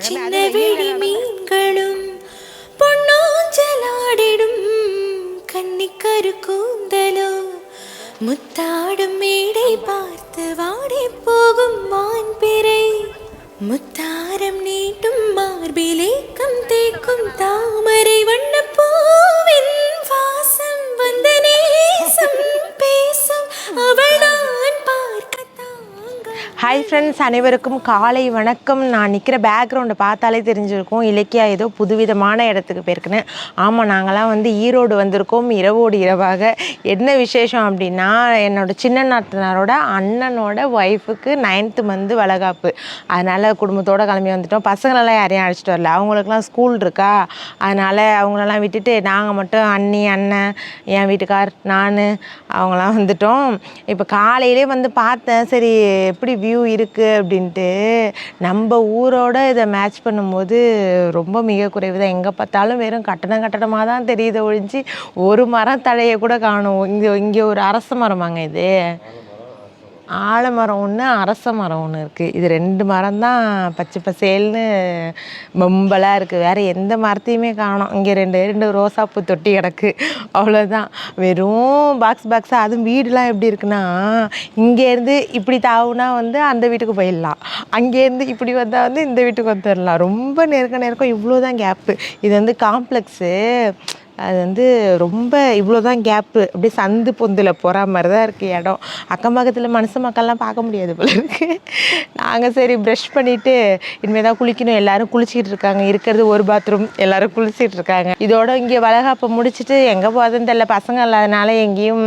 சின்ன விழி மீன்களும் பொன்னூஞ்சலாடிடும் கன்னிக்கரு கூந்தலோ முத்தாடும் மேடை பார்த்து வாடி போகும் மான் பிறை முத்தாரம் நீட்டும் ஃப்ரெண்ட்ஸ் அனைவருக்கும் காலை வணக்கம். நான் நிற்கிற பேக்ரவுண்டை பார்த்தாலே தெரிஞ்சிருக்கும். இலக்கியா ஏதோ புதுவிதமான இடத்துக்கு போயிருக்குன்னு. ஆமாம் நாங்களாம் வந்து ஈரோடு வந்திருக்கோம். இரவோடு இரவாக. என்ன விசேஷம் அப்படின்னா என்னோட சின்ன நாத்தனாரோட அண்ணனோட ஒய்ஃபுக்கு நைன்த்து மந்த் வளகாப்பு. அதனால் குடும்பத்தோடு கிளம்பி வந்துட்டோம். பசங்களெல்லாம் யாரையும் அழைச்சிட்டு வரல. அவங்களுக்குலாம் ஸ்கூல் இருக்கா? அதனால் அவங்களெல்லாம் விட்டுட்டு நாங்கள் மட்டும் அண்ணி அண்ணன் என் வீட்டுக்கார் நான் அவங்களாம் வந்துட்டோம். இப்போ காலையிலே வந்து பார்த்தேன். சரி எப்படி வியூ இருக்குது அப்படின்ட்டு நம்ம ஊரோட இதை மேட்ச் பண்ணும்போது ரொம்ப மிக குறைவு தான் எங்கே பார்த்தாலும் வெறும் கட்டணம் கட்டணமாக தான் தெரியுது ஒழிஞ்சு ஒரு மரம் தழையை கூட காணும். இங்கே இங்கே ஒரு அரச மரமாங்க இது. ஆலமரம் ஒன்று அரச மரம் ஒன்று இருக்குது இது ரெண்டு மரம் தான் பச்சை பசேல்னு மும்பலாக இருக்குது வேறு எந்த மரத்தையுமே காணும். இங்கே ரெண்டு ரெண்டு ரோசாப்பூ தொட்டி கிடக்கு. அவ்வளோதான் வெறும் பாக்ஸ் பாக்ஸாக அதுவும் வீடுலாம் எப்படி இருக்குன்னா இங்கேருந்து இப்படி தாவுனா வந்து அந்த வீட்டுக்கு போயிடலாம். அங்கேருந்து இப்படி வந்தால் வந்து இந்த வீட்டுக்கு வந்துடலாம். ரொம்ப நெருக்க நெருக்கம். இவ்வளோ தான் கேப்பு இது வந்து காம்ப்ளெக்ஸு அது வந்து ரொம்ப இவ்வளோ தான் கேப்பு அப்படியே சந்து பொந்தில் போகிற மாதிரி தான் இருக்குது இடம். அக்கம் பக்கத்தில் மனுஷ மக்கள்லாம் பார்க்க முடியாது போல இருக்கு. நாங்கள் சரி ப்ரஷ் பண்ணிவிட்டு இனிமேல் தான் குளிக்கணும். எல்லோரும் குளிச்சிக்கிட்டு இருக்காங்க. இருக்கிறது ஒரு பாத்ரூம் எல்லோரும் குளிச்சிட்டு இருக்காங்க. இதோட இங்கே வளகாப்பை முடிச்சுட்டு எங்கே போகிறதுன்னு தெரியல. பசங்க இல்லாதனால எங்கேயும்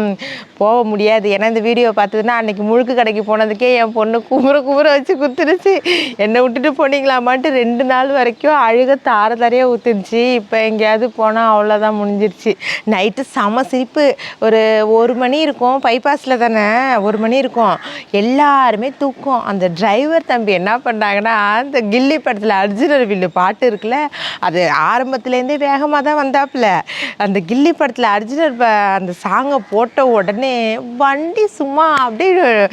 போக முடியாது. ஏன்னா இந்த வீடியோ பார்த்ததுன்னா அன்றைக்கி முழுக்கு கடைக்கு போனதுக்கே என் பொண்ணு குமுற குமுற வச்சு குத்துருச்சு என்னை விட்டுட்டு போனீங்களாமான்ட்டு ரெண்டு நாள் வரைக்கும் அழுக தார தாரையாக ஊற்றுச்சு இப்போ எங்கேயாவது போனால் அவ்வளோதான் முடிஞ்சிருச்சு. நைட்டு செம சிரிப்பு. ஒரு ஒரு மணி இருக்கும். பைபாஸில் தானே? ஒரு மணி இருக்கும். எல்லாருமே தூக்கம். அந்த டிரைவர் தம்பி என்ன பண்ணாங்கன்னா அந்த கில்லி படத்தில் அர்ஜுனர் வில்லு பாட்டு இருக்குல்ல அது ஆரம்பத்துலேருந்தே வேகமாக தான் வந்தாப்புல. அந்த கில்லி படத்தில் அர்ஜுனர் ப- அந்த சாங்கை போட்ட உடனே வண்டி சும்மா அப்படியே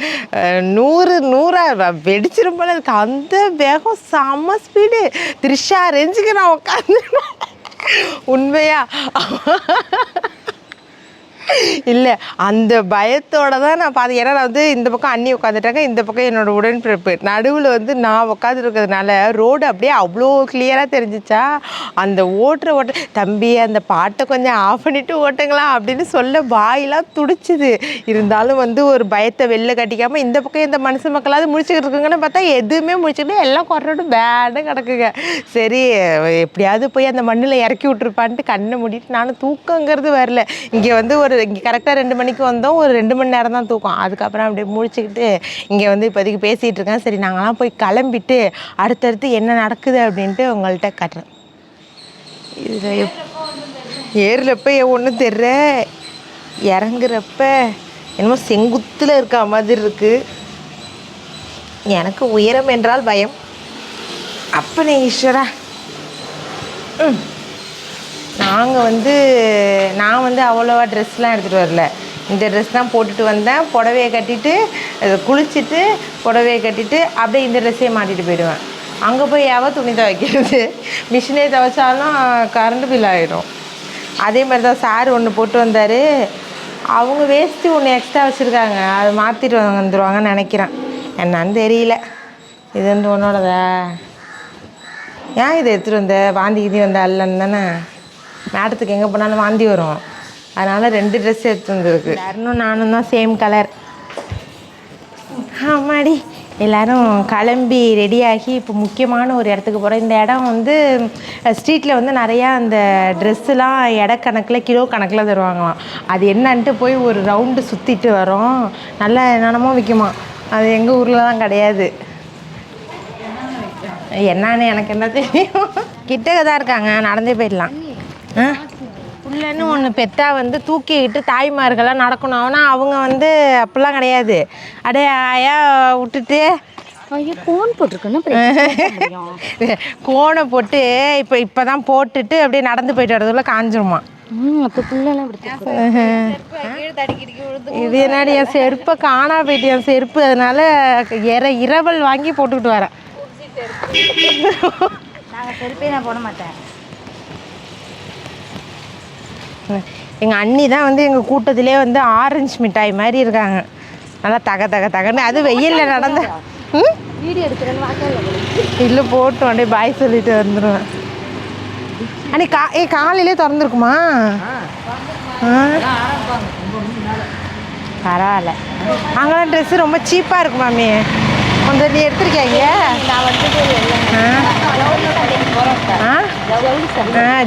நூறு நூறாக வெடிச்சிரும் போல இருக்கு. அந்த வேகம் செம்ம ஸ்பீடு த்ரிஷா ரேஞ்சுக்கு நான் உட்காந்து உண்மையா? இல்லை அந்த பயத்தோட தான் நான் பார்த்து ஏன்னா நான் வந்து இந்த பக்கம் அண்ணி உட்காந்துட்டாங்க இந்த பக்கம் என்னோட உடன்பிறப்பு. நடுவில் வந்து நான் உட்காந்துருக்கிறதுனால ரோடு அப்படியே அவ்வளோ கிளியராக தெரிஞ்சிச்சா அந்த ஓட்டுற ஓட்ட தம்பி அந்த பாட்டை கொஞ்சம் ஆஃப் பண்ணிட்டு ஓட்டுங்களா அப்படின்னு சொல்ல வாயெல்லாம் துடிச்சுது. இருந்தாலும் வந்து ஒரு பயத்தை வெளில கட்டிக்காமல் இந்த பக்கம் இந்த மனுஷ மக்களாவது முடிச்சுக்கிட்டு இருக்குங்கன்னு பார்த்தா எதுவுமே முடிச்சுக்கிட்டு எல்லாம் குறட்டு பேடு கிடக்குங்க. சரி எப்படியாவது போய் அந்த மண்ணில் இறக்கி விட்டுருப்பான்ட்டு கண்ணை மூடிட்டு நானும் தூக்கங்கிறது வரல. இங்கே வந்து ஒரு இங்கே கரெக்டாக ரெண்டு மணிக்கு வந்தோம். ஒரு ரெண்டு மணி நேரம் தான் தூக்கம். அதுக்கப்புறம் அப்படியே முழிச்சுக்கிட்டு இங்கே வந்து இப்போதைக்கு பேசிகிட்டு இருக்கேன். சரி நாங்களாம் போய் கிளம்பிட்டு அடுத்தடுத்து என்ன நடக்குது அப்படின்ட்டு உங்கள்கிட்ட காட்டுறேன். இதில் எப் ஏறுறப்ப ஒன்றும் தெரில இறங்குறப்ப என்னமோ செங்குத்தில் இருக்க மாதிரி இருக்குது எனக்கு உயரம் என்றால் பயம். அப்பனே ஈஸ்வரா. ம். நாங்கள் வந்து நான் வந்து அவ்வளோவா ட்ரெஸ்லாம் எடுத்துகிட்டு வரல. இந்த ட்ரெஸ் தான் போட்டுட்டு வந்தேன். புடவையை கட்டிட்டு அதை குளிச்சுட்டு புடவையை கட்டிட்டு அப்படியே இந்த ட்ரெஸ்ஸையே மாட்டிட்டு போயிடுவேன். அங்கே போய் யாவோ துணி துவைக்கிறது? மிஷினே துவைச்சாலும் கரண்ட் பில் ஆகிடும் அதே மாதிரி தான் சார் ஒன்று போட்டு வந்தார். அவங்க வேஸ்ட்டு ஒன்று எக்ஸ்ட்ரா வச்சுருக்காங்க. அதை மாற்றிட்டு வந்துடுவாங்கன்னு நினைக்கிறேன். என்னன்னு தெரியல. இது வந்து உன்னோடதா? ஏன் இதை எடுத்துகிட்டு வந்த? வாந்தி கீதி வந்த அல்லன்னு தானே? மேடத்துக்கு எங்கே போனாலும் வாந்தி வரும். அதனால் ரெண்டு ட்ரெஸ் எடுத்து வந்திருக்கு. எல்லாரும் நானும் தான் சேம் கலர் ஆமாடி. எல்லாரும் கிளம்பி ரெடியாகி இப்போ முக்கியமான ஒரு இடத்துக்கு போகிறோம் இந்த இடம் வந்து ஸ்ட்ரீட்டில் வந்து நிறையா அந்த ட்ரெஸ்ஸுலாம் எடை கணக்கில் கிலோ கணக்கில் தருவாங்களாம். அது என்னன்ட்டு போய் ஒரு ரவுண்டு சுற்றிட்டு வரோம். நல்லா என்னென்னமோ விற்குமா அது எங்கள் ஊரில் தான் கிடையாது. என்னன்னு எனக்கு என்ன தெரியும். கிட்டக்க தான் இருக்காங்க. நடந்தே போயிடலாம். புள்ளன்னு ஒன்று பெத்தா வந்து தூக்கிக்கிட்டு தாய்மார்கள்லாம் நடக்கணும். ஆனால் அவங்க வந்து அப்படிலாம் கிடையாது. அடே ஆயா விட்டுட்டு. போட்டிருக்குன்னு முடியும்? கோணை போட்டு இப்போ இப்போ தான் போட்டுட்டு அப்படியே நடந்து போயிட்டு வரதுக்குள்ள காஞ்சிருமா. இது என்னடி என் செருப்பை காணா போயிட்டு என் செருப்பு. அதனால இற இரவல் வாங்கி போட்டுக்கிட்டு வரேன். செருப்பே நான் போட மாட்டேன். எங்கள் அண்ணி தான் வந்து எங்கள் கூட்டத்திலே வந்து ஆரஞ்சு மிட்டாய் மாதிரி இருக்காங்க. நல்லா தக தக தகன்னு. அது வெயிலில் நடந்த இல்லை போட்டு அப்படியே பாய் சொல்லிட்டு வந்துடுவேன் அண்ணி கா ஏ காலையிலே திறந்துருக்குமா? பரவாயில்ல. அங்கெல்லாம் ட்ரெஸ்ஸு ரொம்ப சீப்பாக இருக்கு மாமி. கொஞ்சம் நீ எடுத்திருக்கீங்க நான் வந்து ஆ?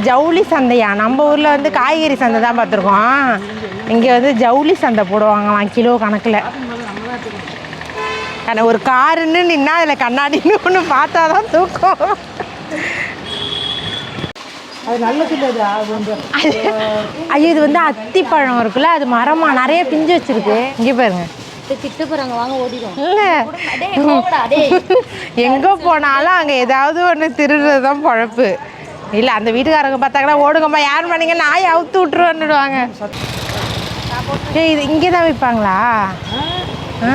ஜவுளி சந்தையா? நம்ம ஊரில் வந்து காய்கறி சந்தை தான் பார்த்துருக்கோம். இங்கே வந்து ஜவுளி சந்தை போடுவாங்களாம் கிலோ கணக்கில். ஆனால் ஒரு காருன்னு நின்னா அதில் கண்ணாடின்னு ஒன்று பார்த்தா தான் தூக்கம். ஐயோ இது வந்து அத்திப்பழம் இருக்குல்ல அது மரமா நிறைய பிஞ்சு வச்சிருக்கு. இங்கே பாருங்க. எங்கே போனாலும் அங்கே ஏதாவது ஒன்று திருடுறது தான் பழப்பு. இல்லை அந்த வீட்டுக்காரங்க பார்த்தாங்கன்னா ஓடுங்கம்மா யார் பண்ணீங்க நாய் அவுத்து விட்டுருவான்னுடுவாங்க. ஏய் இது இங்கே தான் விற்பாங்களா ஆ.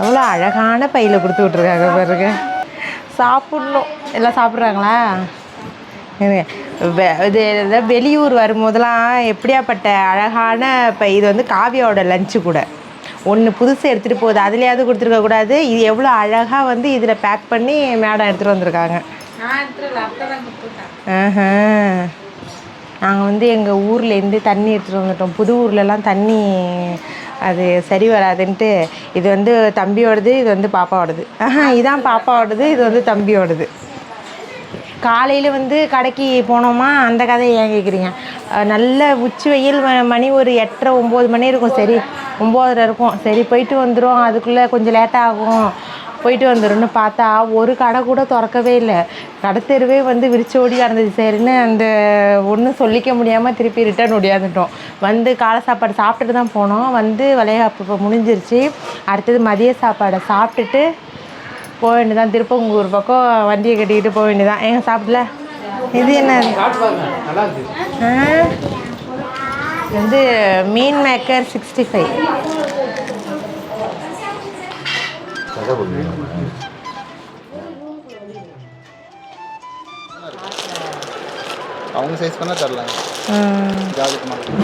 எவ்வளோ அழகான பையில் கொடுத்து விட்ருக்காங்க பாருங்க. சாப்பிட்ணும். எல்லாம் சாப்பிட்றாங்களா? இது வெளியூர் வரும்போதெல்லாம் எப்படியாப்பட்ட அழகான பை இது வந்து காவியாவோட லஞ்சு கூட. ஒன்று புதுசு எடுத்துகிட்டு போகுது. அதுலேயாவது கொடுத்துருக்க கூடாது. இது எவ்வளோ அழகாக வந்து இதில் பேக் பண்ணி மேடம் எடுத்துகிட்டு வந்திருக்காங்க. நாங்கள் வந்து எங்கள் ஊர்லேருந்து தண்ணி எடுத்துகிட்டு வந்துட்டோம். புது ஊர்லலாம் தண்ணி அது சரி வராதுன்ட்டு இது வந்து தம்பியோடது இது வந்து பாப்பாவோடது. ஆஹா இதான் பாப்பாவோடது இது வந்து தம்பியோடது. காலையில் வந்து கடைக்கு போனோமா அந்த கதையை ஏன் கேட்குறீங்க நல்ல உச்சி வெயில் மணி ஒரு எட்டரை ஒம்பது மணி இருக்கும். சரி ஒம்போதரை இருக்கும். சரி போயிட்டு வந்துடும் அதுக்குள்ளே கொஞ்சம் லேட்டாகும். போயிட்டு வந்துடும்னு பார்த்தா ஒரு கடை கூட திறக்கவே இல்லை. கடைத்தெருவே வந்து விரிச்சு ஓடி கிடந்துச்சு சரின்னு அந்த ஒன்றும் சொல்லிக்க முடியாமல் திருப்பி ரிட்டர்ன் ஓடியாந்துட்டோம். வந்து காலை சாப்பாடு சாப்பிட்டுட்டு தான் போனோம். வந்து வளைகாப்பு இப்போ முடிஞ்சிருச்சு. அடுத்தது மதிய சாப்பாடை சாப்பிட்டுட்டு போக வேண்டியதான் திருப்பங்கூர் பக்கம் வண்டியை கட்டிக்கிட்டு போக வேண்டியதான் ஏங்க சாப்பிடல? இது என்ன? வந்து மீன் மேக்கர் சிக்ஸ்டி ஃபைவ் அவங்க சைஸ் பண்ணால் தரலாம் ஜாதிக்கு மட்டும்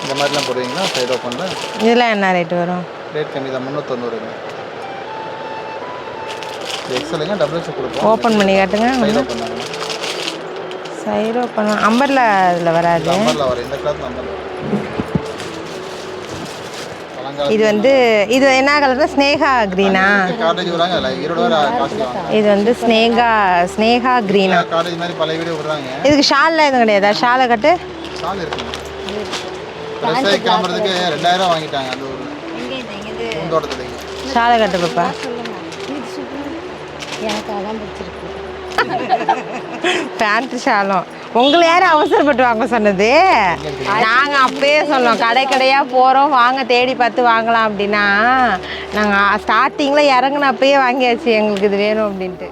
இந்த மாதிரிலாம் போடுவீங்கன்னா சைடு ஓப்பனில் இதெல்லாம் என்ன ரேட்டு வரும் ரேட் கம்மி தான் முந்நூற்றொண்ணூறுங்க எக்ஸலுங்க டபுள் எக்ஸ் கொடுப்போம் ஓப்பன் பண்ணி காட்டுங்க சைடு ஓப்பன் அம்பரில் இதில் வராது. இது வந்து இது என்ன கலர்னா ஸ்னேகா க்ரீனா இது வந்து ஸ்னேகா ஸ்னேகா க்ரீனா காட்டேஜ் மாதிரி பழைய வீடியோ விடுறாங்க. இதுக்கு ஷால்லாம் எதுவும் கிடையாதா? ஷாலை கட்டு? ஷாலை கட்டு பாப்பா. எனக்கு அதான் பிடிச்சிருக்கு. பேண்ட் ஷாலும் உங்களை யாரும் அவசரப்பட்டு வாங்க சொன்னது? நாங்கள் அப்பயே சொன்னோம் கடை கடையாக போகிறோம் வாங்க தேடி பார்த்து வாங்கலாம் அப்படின்னா. நாங்கள் ஸ்டார்டிங்கில் இறங்குன அப்பயே வாங்கியாச்சு எங்களுக்கு இது வேணும் அப்படின்ட்டு.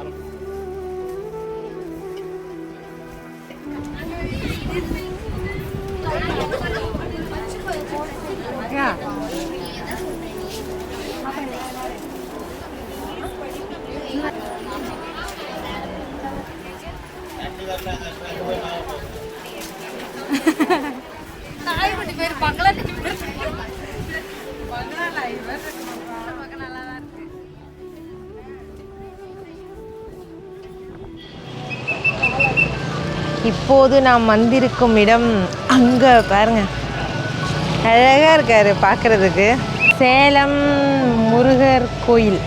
இப்போது நாம் வந்திருக்கும் இடம் அங்கே பாருங்க. அழகாக இருக்காரு பார்க்குறதுக்கு. சேலம் முருகர் கோயில்.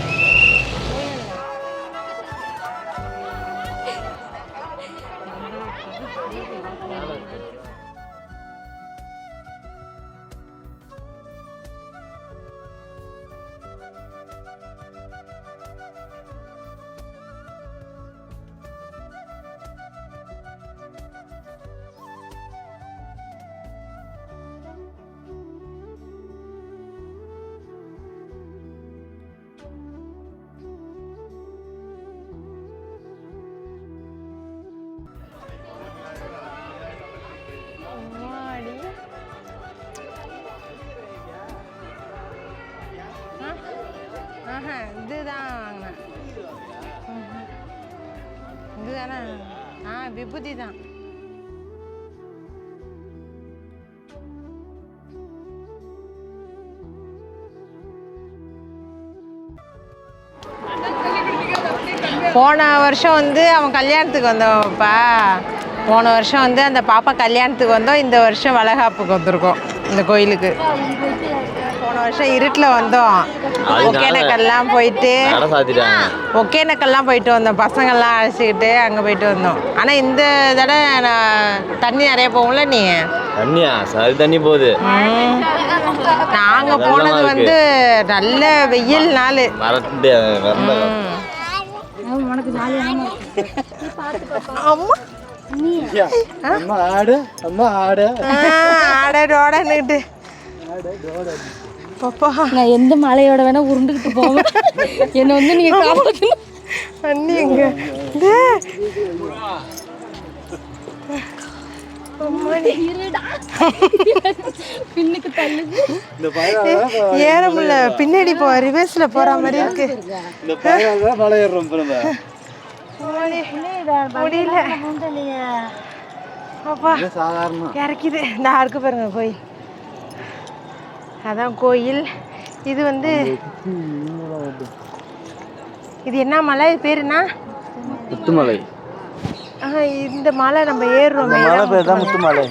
விபூதி தான். போன வருஷம் வந்து அவன் கல்யாணத்துக்கு வந்தோம்ப்பா போன வருஷம் வந்து அந்த பாப்பா கல்யாணத்துக்கு வந்தோம். இந்த வருஷம் வளகாப்புக்கு வந்திருக்கோம். இந்த கோயிலுக்கு. போன வருஷம் இருட்டில் வந்தோம். ஒகேனக்கல்லாம் போயிட்டு ஒகேனக்கல்லாம் போயிட்டு வந்தோம். பசங்கள்லாம் அழைச்சிக்கிட்டு அங்கே போயிட்டு வந்தோம். ஆனால் இந்த தடவை நான் தண்ணி நிறைய போகும்ல நீ? தண்ணியா? சரி தண்ணி போகுது. நாங்கள் போனது வந்து நல்ல வெயில் நாள். அம்மா. அம்மா ஆடு அம்மா ஆடு. ஆடோடன்னுட்டு பாப்பா நான் எந்த மலையோட வேணா உருண்டுகிட்டு போவேன். என்னை வந்து நீங்க காப்பாற்றணும் அண்ணி எங்க ஏற முடியல. பின்னாடி போ ரிவர்ஸ்ல போற மாதிரி இருக்கு. முடியல. இறக்கிது. இந்த அருக்கு பாருங்க கோயில் அதான் கோயில். இது வந்து இது என்ன மலை? இது பேர் என்ன? முத்துமலை. இந்த மலை நம்ம ஏறுறோமே மலை பேர் தான் முத்துமலை.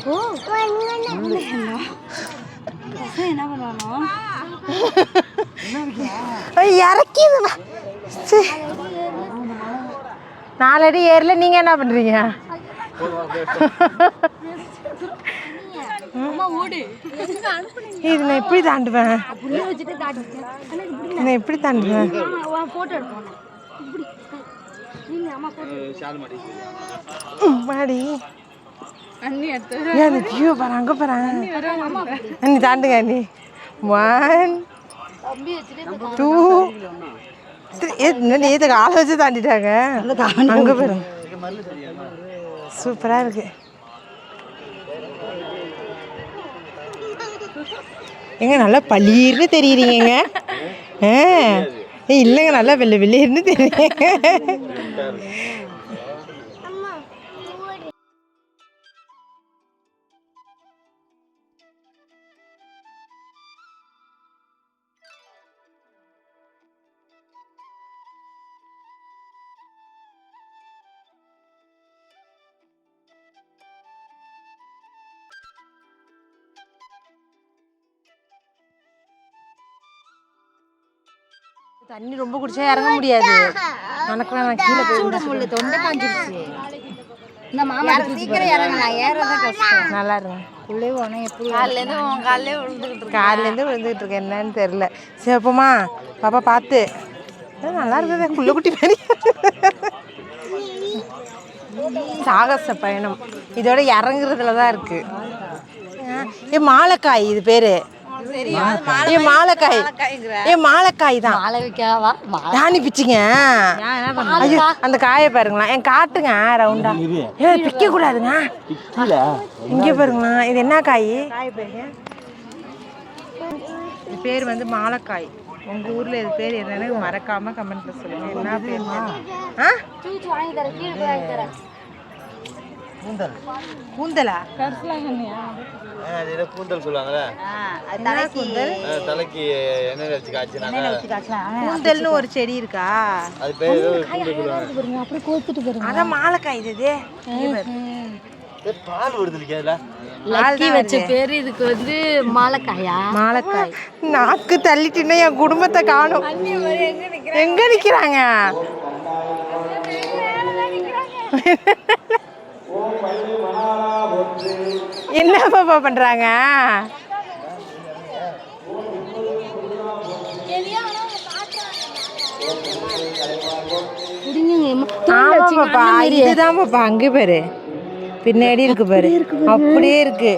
என்ன பண்ணணும் இறக்கிதுண்ணா. நாலடி ஏறல நீங்க என்ன ஓடு இது நான் எப்படி தாண்டுவேன். நான் எப்படி தாண்டுவேன். போட்டோ எடுப்போம் இப்படி. நீங்க அம்மா போட்டோ மாடி ஏன் பாரு அங்கே பாரு. அண்ணி தாண்டுங்க அண்ணி. ஒன் டூ என்ன நேற்றுக்கு ஆளை வச்சு தாண்டிட்டாங்க? அங்கே பாருங்க சூப்பராக இருக்கு. எங்க நல்லா பளீர்னு தெரியுறீங்க ஆ. இல்லைங்க நல்லா வெள்ளை வெளியேன்னு தெரியுங்க தண்ணி ரொம்ப குடிச்சா இறங்க முடியாது. எனக்கு நான் கீழே போய் முள்ளு தொண்டை காஞ்சிருச்சு இந்த மாமா சீக்கிரம் இறங்கலாம் ஏறதான் கஷ்டம். நல்லா இருங்க. உள்ளே போனா எப்படி காலிலேருந்து காலிலே விழுந்துக்கிட்டு காலிலேருந்து விழுந்துக்கிட்டு இருக்கேன். என்னன்னு தெரில சிவப்பமா பாப்பா பார்த்து. நல்லா இருக்குது புள்ள குட்டி மாதிரி. சாகச பயணம். இதோட இறங்குறதுல தான் இருக்கு ஏ மாலைக்காய் இது பேரு. ஏ மாலைக்காய். ஏ மாலைக்காய் தான். மாலை. வைக்காவா தானி பிச்சிங்க ஐயோ அந்த காயை பாருங்களா என் காட்டுங்க ரவுண்டா ஏ பிக்க கூடாதுங்க இங்கே பாருங்களா இது என்ன காய்? இது பேர் வந்து மாலைக்காய். உங்க ஊர்ல இது பேர் என்னன்னு மறக்காம கமெண்ட்ல சொல்லுங்க. என்ன பேர் ஆ? கூந்தலா. அது ஏதோ கூந்தல் சொல்லுவாங்கல்ல. அது தலைக்கு எண்ணெய் வச்சு காய்ச்சினாங்க வச்சு காய்ச்சலாம் கூந்தல்னு ஒரு செடி இருக்கா? அது பேர் ஏதோ கூந்தல் சொல்லுவாங்க. அதான் மாலைக்காய் இது பால் வருது இல்லையா லக்கி வச்ச பேரு இதுக்கு வந்து மாலைக்காயா? மாலைக்காய். நாக்கு தள்ளிட்டுன்னா என் குடும்பத்தை காணும். எங்க நிக்கிறாங்க. என்ன பாப்பா பண்றாங்க? ஆமா பாப்பா. இதுதான் பாப்பா. அங்க பாரு. பின்னாடி இருக்கு பாரு. அப்படியே இருக்கு.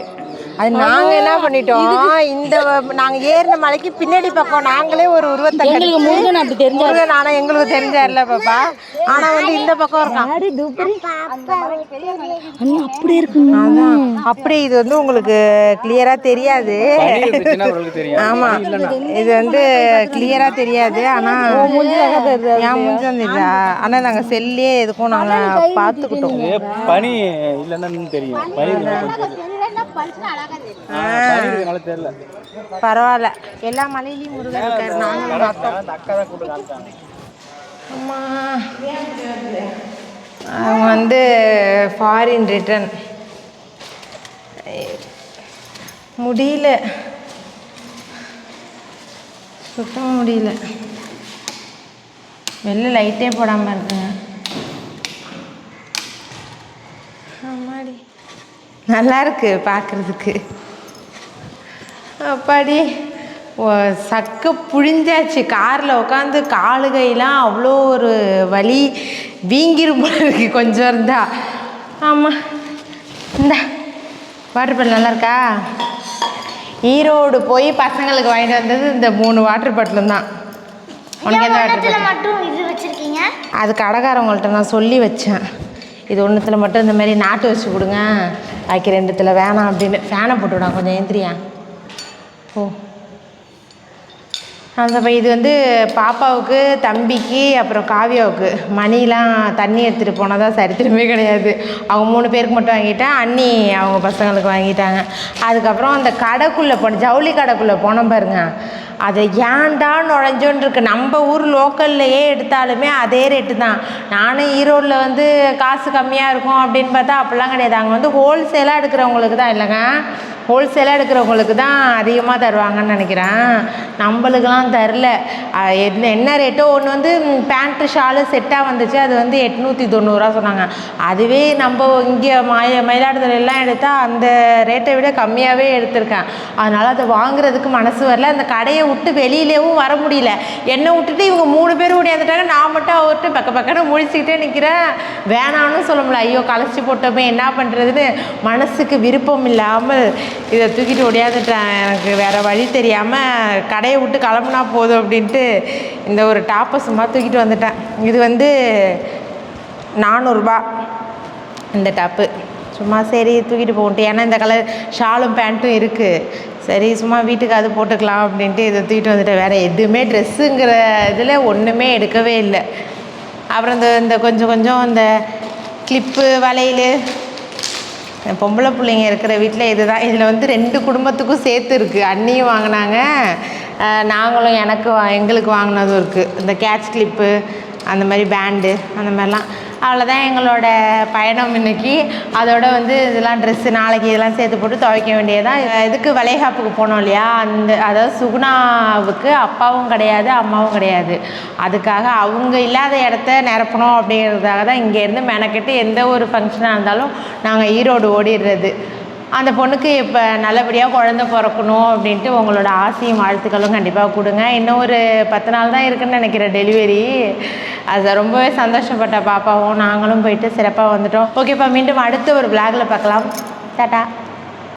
அது நாங்க என்ன பண்ணிட்டோம்? இந்த நாங்க ஏறின மலைக்கு பின்னாடி பக்கம் நாங்களே ஒரு உருவத்தை எங்களுக்கு முருகன் அப்படி தெரிஞ்ச முருகன் ஆனா எங்களுக்கு தெரிஞ்சார்ல பாப்பா. ஆனா வந்து இந்த பக்கம் இருக்கான். அப்படி இருக்கு அதான். அப்படியே இது வந்து உங்களுக்கு கிளியரா தெரியாது. ஆமா. இது வந்து கிளியரா தெரியாது. ஆனா என் மூஞ்சி வந்து இல்ல. ஆனா நாங்க செல்லே எதுக்கும் நாங்க பாத்துக்கிட்டோம் ஏ, பனி இல்லைன்னு தெரியும். பனி தெரியல. பரவாயில்ல. எல்லா மலையிலயும் முருகன் இருக்காரு. நாங்களும் அம்மா. அவங்க வந்து ஃபாரின் ரிட்டர்ன் முடியல. சுத்தமாக முடியல. வெளில லைட்டே போடாமல் இருக்குங்க ஆமாடி நல்லா இருக்கு பார்க்குறதுக்கு அப்பாடி சக்க புழிஞ்சாச்சு. காரில் உட்காந்து காலு கையெல்லாம் அவ்வளோ ஒரு வலி. வீங்கிரும் போல இருக்கு கொஞ்சம் இருந்தா. ஆமாம் இந்தா வாட்டர் பாட்டில் நல்லா இருக்கா ஈரோடு போய் பசங்களுக்கு வாங்கிட்டு வந்தது இந்த மூணு வாட்டர் பாட்டிலும் தான். உனக்கு எந்த வாட்டர் பாட்டில் மட்டும் இது வச்சிருக்கீங்க? அது கடைக்காரவங்கள்ட்ட நான் சொல்லி வச்சேன். இது ஒன்றுத்தில் மட்டும் இந்த மாதிரி நாட்டு வச்சு கொடுங்க பாக்கி ரெண்டுத்தில் வேணாம் அப்படின்னு ஃபேனை போட்டுவிடான் கொஞ்சம் ஏந்திரியா? ஓ அந்த இது வந்து பாப்பாவுக்கு தம்பிக்கு அப்புறம் காவியாவுக்கு. மணிலாம் தண்ணி எடுத்துகிட்டு போனதா சரித்திரமே கிடையாது. அவங்க மூணு பேருக்கு மட்டும் வாங்கிட்டேன். அண்ணி அவங்க பசங்களுக்கு வாங்கிட்டாங்க. அதுக்கப்புறம் அந்த கடைக்குள்ளே போன ஜவுளி கடைக்குள்ளே போனோம் பாருங்க. அதை ஏன்டா நுழைஞ்சோன்னு இருக்கு. நம்ம ஊர் லோக்கல்லையே எடுத்தாலுமே அதே ரேட்டு தான். நானும் ஈரோடில் வந்து காசு கம்மியாக இருக்கும் அப்படின்னு பார்த்தா அப்படிலாம் கிடையாது. அங்கே வந்து ஹோல்சேலாக எடுக்கிறவங்களுக்கு தான் இல்லைங்க. ஹோல்சேலாக எடுக்கிறவங்களுக்கு தான் அதிகமாக தருவாங்கன்னு நினைக்கிறேன். நம்மளுக்கெல்லாம் தரல. என்ன என்ன ரேட்டோ ஒன்று வந்து பேண்ட்டு ஷாலு செட்டாக வந்துச்சு. அது வந்து எட்நூற்றி தொண்ணூறுரூவா சொன்னாங்க. அதுவே நம்ம இங்கே மய மயிலாடுதுறையெல்லாம் எடுத்தால் அந்த ரேட்டை விட கம்மியாகவே எடுத்திருக்கேன். அதனால் அதை வாங்குறதுக்கு மனசு வரல. அந்த கடையை விட்டு வெளியிலேயும் வர முடியல. என்னை விட்டுட்டு இவங்க மூணு பேர் ஓடியாந்துட்டாங்க. நான் மட்டும் அவர்கிட்ட பக்க பக்கன்னு முழிச்சுக்கிட்டே நிற்கிறேன் வேணாம்னு சொல்ல முடியல. ஐயோ களைச்சி போட்டோமே என்ன பண்ணுறதுன்னு மனசுக்கு விருப்பம் இல்லாமல் இதை தூக்கிட்டு ஓடியாந்துட்டேன். எனக்கு வேறு வழி தெரியாமல் கடையை விட்டு கிளம்புனா போதும் அப்படின்ட்டு இந்த ஒரு டாப்பை சும்மா தூக்கிட்டு வந்துட்டேன். இது வந்து நானூறுரூபா இந்த டாப்பு. சும்மா சரி தூக்கிட்டு போகட்டும். ஏன்னா இந்த கலர் ஷாலும் பேண்ட்டும் இருக்குது சரி சும்மா வீட்டுக்கு அது போட்டுக்கலாம் அப்படின்ட்டு இதை தூக்கிட்டு வந்துட்டேன். வேறு எதுவுமே ட்ரெஸ்ஸுங்கிற இதில் ஒன்றுமே எடுக்கவே இல்லை. அப்புறம் இந்த இந்த கொஞ்சம் கொஞ்சம் இந்த கிளிப்பு வளையல் பொம்பளை பிள்ளைங்க இருக்கிற வீட்டில் இதுதான். இதில் வந்து ரெண்டு குடும்பத்துக்கும் சேர்த்து இருக்குது அண்ணியும் வாங்கினாங்க. நாங்களும் எனக்கு வா எங்களுக்கு வாங்கினதும் இருக்குது இந்த கேட்ச் கிளிப்பு அந்த மாதிரி பேண்டு அந்த மாதிரிலாம். அவ்வளோதான் எங்களோட பயணம் இன்னைக்கு. அதோட வந்து இதெல்லாம் ட்ரெஸ்ஸு நாளைக்கு இதெல்லாம் சேர்த்து போட்டு துவைக்க வேண்டியதான் இதுக்கு வளைகாப்புக்கு போனோம் இல்லையா? அந்த அதாவது சுகுணாவுக்கு அப்பாவும் கிடையாது அம்மாவும் கிடையாது. அதுக்காக அவங்க இல்லாத இடத்த நிரப்பணும் அப்படிங்கிறதுக்காக தான் இங்கேருந்து மெனக்கெட்டு எந்த ஒரு ஃபங்க்ஷனாக இருந்தாலும் நாங்கள் ஈரோடு ஓடிடுறது. அந்த பொண்ணுக்கு இப்போ நல்லபடியாக குழந்த பிறக்கணும் அப்படின்ட்டு உங்களோட ஆசையும் வாழ்த்துக்களும் கண்டிப்பாக கொடுங்க. இன்னும் ஒரு பத்து நாள் தான் இருக்குன்னு நினைக்கிறேன் டெலிவரி. அது ரொம்பவே சந்தோஷப்பட்ட பாப்பாவும் நாங்களும் போயிட்டு சிறப்பாக வந்துட்டோம். ஓகேப்பா மீண்டும் அடுத்த ஒரு பிளாகில் பார்க்கலாம். டாட்டா